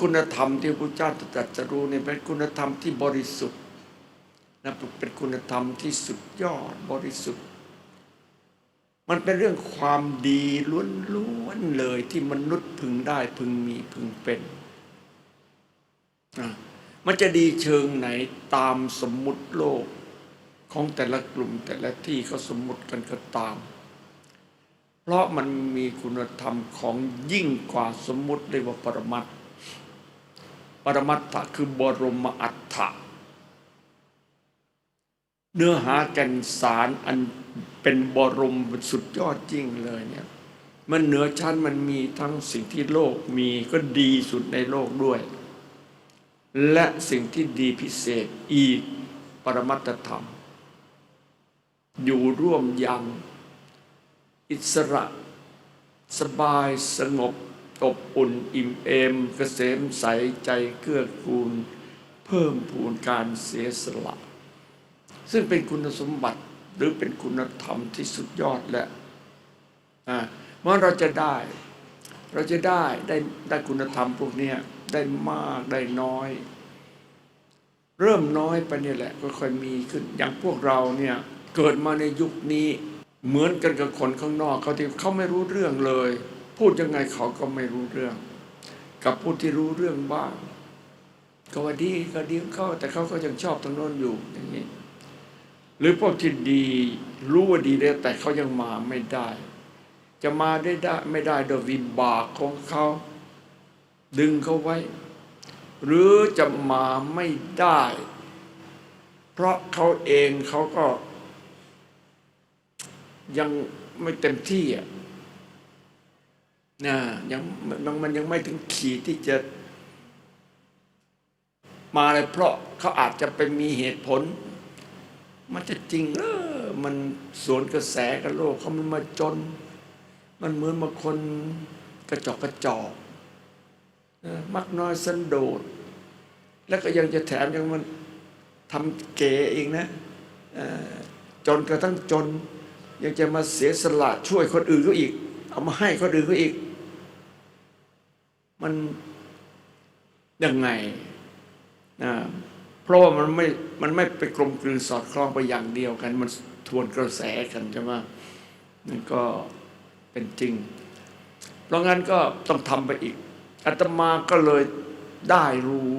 คุณธรรมที่พระเจ้าตรัสรู้เนี่ยเป็นคุณธรรมที่บริสุทธิ์นะเป็นคุณธรรมที่สุดยอดบริสุทธิ์ มันเป็นเรื่องความดีล้วนๆเลยที่มนุษย์พึงได้พึงมีพึงเป็นนะมันจะดีเชิงไหนตามสมมุติโลกของแต่ละกลุ่มแต่ละที่เขาสมมุติกันก็ตาม เพราะมันมีคุณธรรมของยิ่งกว่าสมมุติเรียกว่าปรมัตถ ปรมัตถะคือบรมอัฏฐะเนื้อหาแก่นสารอันเป็นบรมสุดยอดจริงเลยเนี่ยมันเหนือชั้นมันมีทั้งสิ่งที่โลกมีก็ดีสุดในโลกด้วย และสิ่งที่ดีพิเศษอีกปรมัตธรรม อยู่ร่วมยังอิสระ สบายสงบ อบอุ่นอิ่มเอมเกษมใสใจเกื้อกูล เพิ่มพูนการเสียสละ ซึ่งเป็นคุณสมบัติหรือเป็นคุณธรรมที่สุดยอดและอ่าเมื่อเราจะได้ เราจะได้ได้ได้คุณธรรมพวกนี้ได้มากได้น้อย เริ่มน้อยไปเนี่ยแหละก็ค่อยมีขึ้นอย่างพวกเราเนี่ยเกิดมาในยุคนี้เหมือนกันกับคนข้างนอกเขาที่เขาไม่รู้เรื่องเลย พูดยังไงเขาก็ไม่รู้เรื่อง กับผู้ที่รู้เรื่องบ้างก็ว่าดีก็ดีเขาแต่เขาก็ยังชอบทางโน้นอยู่อย่างนี้ หรือพวกที่ดีรู้ว่าดีแล้วแต่เขายังมาไม่ได้ จะมาได้ได้ไม่ได้โดยวิบากของเขาดึงเขาไว้ หรือจะมาไม่ได้ เพราะเขาเองเขาก็ยังไม่เต็มที่อะ นะยังมันมันยังไม่ถึงขีดที่จะ มาเลยเพราะเขาอาจจะไปมีเหตุผล มันจะจริงเหรอมันสวนกระแสกับโลกเขามันมาจน มันเหมือนมาคนกระจอกกระจอกมักน้อยสันโดษ แล้วก็ยังจะแถมยังมันทำเก๋เองนะจนกระทั่งจน ยังจะมาเสียสละช่วยคนอื่นเขาอีก เอามาให้คนอื่นเขาอีก มันยังไงนะเพราะว่ามันไม่มันไม่ไปกลมกลืนสอดคล้องไปอย่างเดียวกัน มันทวนกระแสกันใช่ไหมนั่นก็เป็นจริง เพราะงั้นก็ต้องทำไปอีกอาตมาก็เลยได้รู้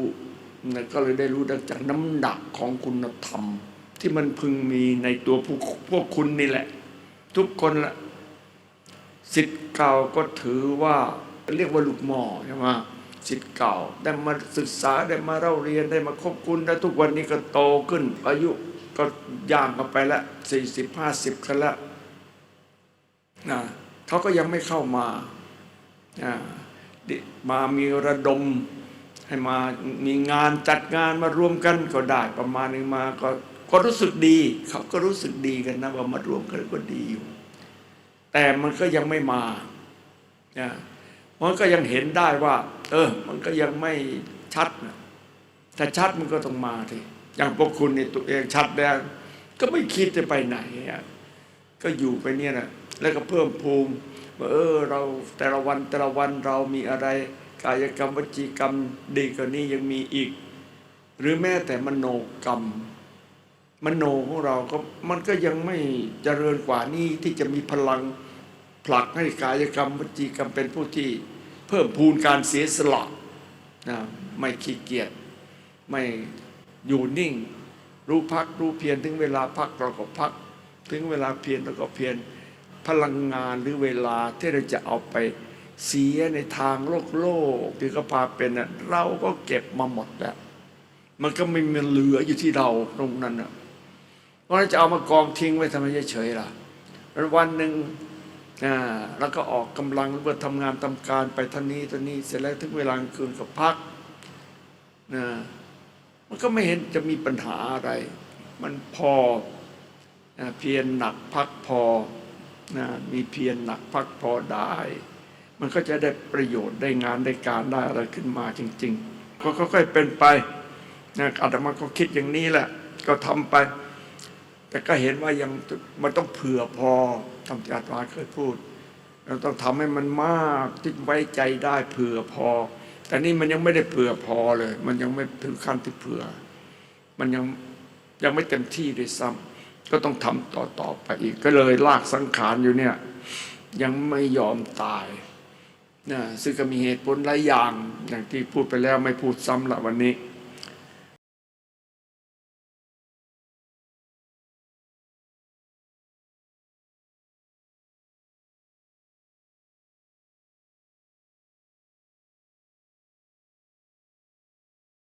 นะก็เลยได้รู้จากน้ำหนักของคุณธรรม ที่มันพึงมีในตัวพวกพวกคุณนี่แหละ ทุกคนละสิทธิ์เก่าก็ถือว่า เรียกว่าลูกหมอใช่ไหมสิทธิ์เก่า ได้มาศึกษาได้มาเล่าเรียนได้มาคบคุณแล้วทุกวันนี้ก็โตขึ้น อายุก็ย่างกันไปละสี่สิบห้าสิบกันละนะเขาก็ยังไม่เข้ามาอ่าดิมามีระดมให้มามีงานจัดงานมารวมกันก็ได้ประมาณนึงมาก็ก็รู้สึกดี เขาก็รู้สึกดีกันนะว่ามารวมกันก็ดีอยู่ แต่มันก็ยังไม่มานะ มันก็ยังเห็นได้ว่า เออ มันก็ยังไม่ชัดนะถ้าชัดมันก็ต้องมาทีอย่างพวกคุณในตัวเองชัดแล้วก็ไม่คิดจะไปไหนอะก็อยู่ไปเนี่ยนะแล้วก็เพิ่มภูมิว่าเออ เราแต่ละวันแต่ละวันเรามีอะไร กายกรรมวจีกรรมดีกว่านี้ยังมีอีก หรือแม้แต่มโนกรรม มโนของเราก็มันก็ยังไม่เจริญกว่านี้ที่จะมีพลัง ผลักให้กายกรรมวจีกรรมเป็นผู้ที่เพิ่มพูนการเสียสละนะไม่ขี้เกียจไม่อยู่นิ่ง รู้พักรู้เพียรถึงเวลาพักเราก็พัก ถึงเวลาเพียรเราก็เพียรพลังงานหรือเวลาที่เราจะเอาไปเสียในทางโลกโลกที่เขาพาเป็นน่เราก็เก็บมาหมดแล้วมันก็ไม่มีเหลืออยู่ที่เราตรงนั้นนะเพราะฉะนั้นจะเอามากองทิ้งไว้ทำไมเฉยๆล่ะแล้ววันหนึ่ง อ่าแล้วก็ออกกำลังเพื่อทำงานทำการไปท่านี้ท่านี้เสร็จแล้วถึงเวลากลางคืนก็พักนะมันก็ไม่เห็นจะมีปัญหาอะไร มันพอนะเพียรหนักพักพอนะมีเพียรหนักพักพอได้ มันก็จะได้ประโยชน์ได้งานได้การได้อะไรขึ้นมาจริง ๆ ก็ค่อยๆเป็นไปนะอาตมาก็คิดอย่างนี้แหละ ก็ทำไป แต่ก็เห็นว่ายังมันต้องเผื่อพอทำที่อาตมาเคยพูด เราต้องทำให้มันมากที่ไว้ใจได้เผื่อพอ แต่นี่มันยังไม่ได้เผื่อพอเลย มันยังไม่ถึงขั้นที่เผื่อ มันยังยังไม่เต็มที่ด้วยซ้ำก็ต้องทำต่อต่อไปอีก ก็เลยลากสังขารอยู่เนี่ย ยังไม่ยอมตายนะซึ่งก็มีเหตุผลหลายอย่างอย่างที่พูดไปแล้วไม่พูดซ้ำละวันนี้